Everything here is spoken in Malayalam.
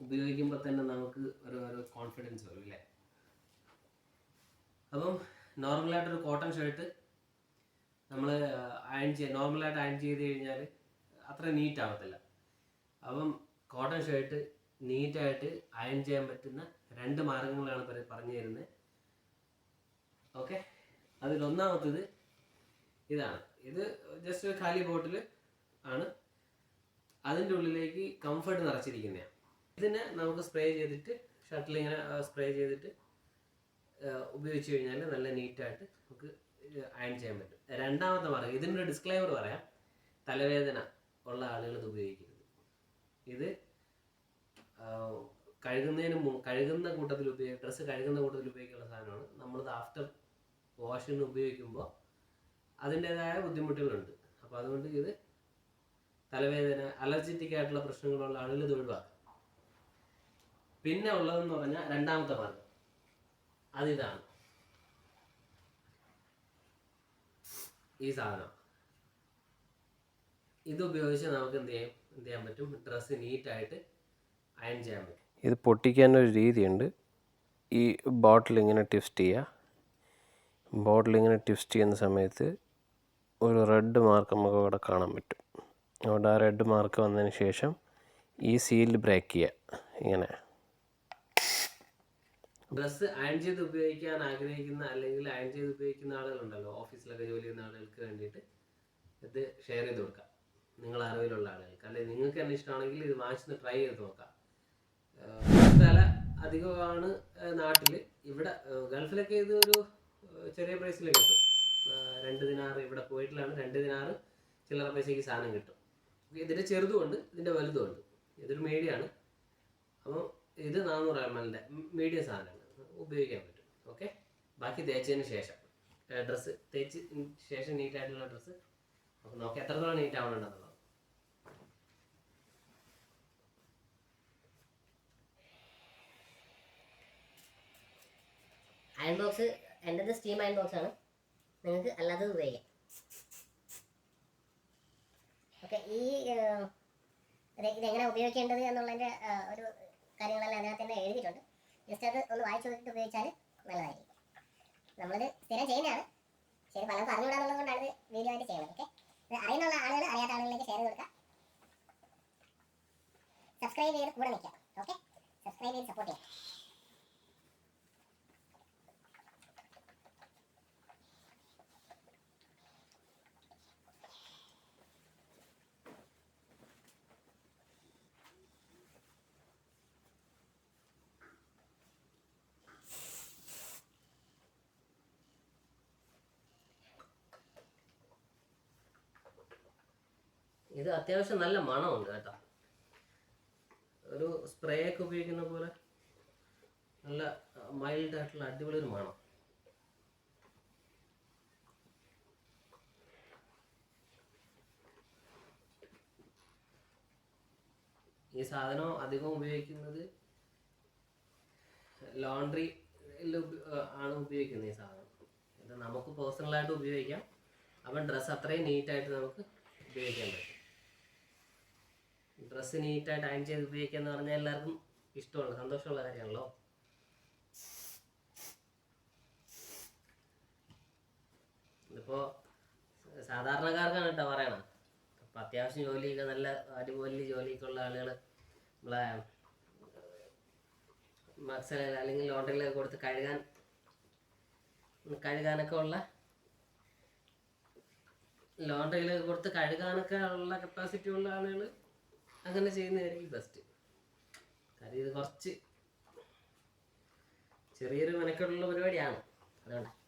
ഉപയോഗിക്കുമ്പോൾ തന്നെ നമുക്ക് ഒരു ഒരു കോൺഫിഡൻസ് വരും അല്ലേ? അപ്പം നോർമലായിട്ടൊരു കോട്ടൺ ഷർട്ട് നമ്മൾ അയൺ ചെയ്യുക നോർമലായിട്ട് അയൺ ചെയ്ത് കഴിഞ്ഞാൽ അത്ര നീറ്റ് ആവത്തില്ല. അപ്പം കോട്ടൺ ഷർട്ട് നീറ്റായിട്ട് അയൺ ചെയ്യാൻ പറ്റുന്ന രണ്ട് മാർഗങ്ങളാണ് പറ- പറഞ്ഞു തരുന്നത് ഓക്കെ അതിലൊന്നാമത്തത് ഇതാണ്. ഇത് ജസ്റ്റ് ഒരു ഖാലി ബോട്ടിൽ ആണ്. അതിന്റെ ഉള്ളിലേക്ക് കംഫർട്ട് നിറച്ചിരിക്കുന്നതാണ്. ഇതിനെ നമുക്ക് സ്പ്രേ ചെയ്തിട്ട് ഷട്ടിൽ ഇങ്ങനെ സ്പ്രേ ചെയ്തിട്ട് ഉപയോഗിച്ച് കഴിഞ്ഞാൽ നല്ല നീറ്റായിട്ട് നമുക്ക് അയൺ ചെയ്യാൻ പറ്റും. രണ്ടാമത്തെ മാർഗം ഇതിനൊരു ഡിസ്ക്ലൈമർ പറയാം. തലവേദന ഉള്ള ആളുകൾ ഇത് ഉപയോഗിക്കരുത്. ഇത് കഴുകുന്നതിന് കഴുകുന്ന കൂട്ടത്തിൽ ഉപയോഗി ഡ്രസ്സ് കഴുകുന്ന കൂട്ടത്തിൽ ഉപയോഗിക്കുന്ന സാധനമാണ്. നമ്മളിത് ആഫ്റ്റർ വാഷിന് ഉപയോഗിക്കുമ്പോൾ അതിന്റെതായ ബുദ്ധിമുട്ടുകളുണ്ട്. അപ്പോൾ അതുകൊണ്ട് ഇത് തലവേദന അലർജറ്റിക് ആയിട്ടുള്ള പ്രശ്നങ്ങളുള്ള ആളുകൾ ഇത് ഒഴിവാക്കുക പിന്നെ ഉള്ളതെന്ന് പറഞ്ഞാൽ രണ്ടാമത്തെ മാർഗം. അതിതാണ് ഈ സാധനം. ഇത് ഉപയോഗിച്ച് നമുക്ക് എന്ത് ചെയ്യാം എന്ത് ചെയ്യാൻ പറ്റും? ഡ്രസ്സ് നീറ്റായിട്ട് അയൺ ചെയ്യാൻ പറ്റും. ഇത് പൊട്ടിക്കാനൊരു രീതിയുണ്ട്. ഈ ബോട്ടിൽ ഇങ്ങനെ ട്വിസ്റ്റ് ചെയ്യുക ബോട്ടിൽ ഇങ്ങനെ ട്വിസ്റ്റ് ചെയ്യുന്ന സമയത്ത് ഒരു റെഡ് മാർക്ക് നമുക്ക് അവിടെ കാണാൻ പറ്റും. അവിടെ ആ റെഡ് മാർക്ക് വന്നതിന് ശേഷം ഈ സീൽ ബ്രേക്ക് ചെയ്യുക. ഇങ്ങനെ. ഡ്രസ്സ് അയൺ ചെയ്ത് ഉപയോഗിക്കാൻ ആഗ്രഹിക്കുന്ന അല്ലെങ്കിൽ അയൺ ചെയ്ത് ഉപയോഗിക്കുന്ന ആളുകളുണ്ടല്ലോ ഓഫീസിലൊക്കെ ജോലി ചെയ്യുന്ന ആളുകൾക്ക് വേണ്ടിയിട്ട് ഇത് ഷെയർ ചെയ്ത് കൊടുക്കാം. നിങ്ങൾ അറിവിലുള്ള ആളുകൾക്ക്. അല്ലെങ്കിൽ നിങ്ങൾക്ക് തന്നെ ഇഷ്ടമാണെങ്കിൽ ഇത് വാങ്ങിച്ചൊന്ന് ട്രൈ ചെയ്ത് നോക്കാം. സ്ഥല അധികമാണ് നാട്ടിൽ ഇവിടെ ഗൾഫിലൊക്കെ ഇത് ഒരു ചെറിയ പ്രൈസിൽ കിട്ടും. രണ്ട് ദിനാറ് ഇവിടെ പോയിട്ടിലാണ്. രണ്ട് ദിനാറ് ചില്ലറ പൈസയ്ക്ക് സാധനം കിട്ടും. ഇതിന്റെ ചെറുതുമുണ്ട് ഇതിന്റെ വലുതുമുണ്ട് ഇതൊരു മീഡിയമാണ് അപ്പോൾ ഇത് നാനൂറ് എം എല്ലിന്റെ മീഡിയം സാധനമാണ് ഉപയോഗിക്കാൻ പറ്റും. ഓക്കെ ബാക്കി തേച്ചതിന് ശേഷം ഡ്രസ്സ് തേച്ച് ശേഷം നീറ്റായിട്ടുള്ള ഡ്രസ്സ് അപ്പോൾ നോക്കാം എത്രത്തോളം നീറ്റ് ആവണമെന്നുള്ളത് അയൺ ബോക്സ് എന്റെ സ്റ്റീം അയൺ ബോക്സ് ആണ്. നിങ്ങൾക്ക് അല്ലാതെ ഉപയോഗിക്കാം. ഓക്കെ ഈ ഇതെങ്ങനെ ഉപയോഗിക്കേണ്ടത് എന്നുള്ളതിന്റെ ഒരു കാര്യങ്ങളെല്ലാം അതിനകത്ത് എഴുതിയിട്ടുണ്ട്. ജസ്റ്റ് അത് ഒന്ന് വായിച്ചു നോക്കിയിട്ട് ഉപയോഗിച്ചാൽ നല്ലതായിരിക്കും. നമ്മളിത് സ്ഥിരം ചെയ്യുന്നതാണ്. ശരി പലർക്കും പറഞ്ഞുകൂടാന്നുള്ളത് കൊണ്ടാണ് ഇത് വീഡിയോ ആയിട്ട് ചെയ്യുന്നത്. ഓക്കെ? ഇത് അറിയുന്നുള്ള ആളുകൾ അറിയാത്ത ആളുകളിലേക്ക് ഷെയർ കൊടുക്കുക. സബ്സ്ക്രൈബ് ചെയ്ത് കൂടെ നിൽക്കുക. ഓക്കെ? സബ്സ്ക്രൈബ് ചെയ്ത് സപ്പോർട്ട് ചെയ്യാം ഇത് അത്യാവശ്യം നല്ല മണമുണ്ട് കേട്ടോ. ഒരു സ്പ്രേ ഒക്കെ ഉപയോഗിക്കുന്ന പോലെ നല്ല മൈൽഡ് ആയിട്ടുള്ള അടിപൊളി ഒരു മണം. ഈ സാധനം അധികം ഉപയോഗിക്കുന്നത് ലോണ്ടറി ആണ് ഉപയോഗിക്കുന്നത് ഈ സാധനം. ഇത് നമുക്ക് പേഴ്സണലായിട്ട് ഉപയോഗിക്കാം. അപ്പം ഡ്രസ്സ് അത്രയും നീറ്റായിട്ട് നമുക്ക് ഉപയോഗിക്കാൻ പറ്റും. ഡ്രസ്സ് നീറ്റായിട്ട് അയൺ ചെയ്ത് ഉപയോഗിക്കുക എന്ന് പറഞ്ഞാൽ എല്ലാവർക്കും ഇഷ്ടമുള്ള സന്തോഷമുള്ള കാര്യമാണല്ലോ. ഇതിപ്പോൾ സാധാരണക്കാർക്കാണ് കേട്ടോ പറയണം. അപ്പം അത്യാവശ്യം ജോലിയൊക്കെ നല്ല അടിപൊളി ജോലിയൊക്കെ ഉള്ള ആളുകൾ നമ്മളെ മക്സലിൽ അല്ലെങ്കിൽ ലോണ്ടറിയിലൊക്കെ കൊടുത്ത് കഴുകാൻ കഴുകാനൊക്കെ ഉള്ള ലോണ്ടറിയിലൊക്കെ കൊടുത്ത് കഴുകാനൊക്കെ ഉള്ള കപ്പാസിറ്റി ഉള്ള ആളുകൾ അങ്ങനെ ചെയ്യുന്നതായിരിക്കും ബെസ്റ്റ് കാര്യം ഇത് കുറച്ച് ചെറിയൊരു മെനക്കെടുള്ള പരിപാടിയാണ്. അതുകൊണ്ട്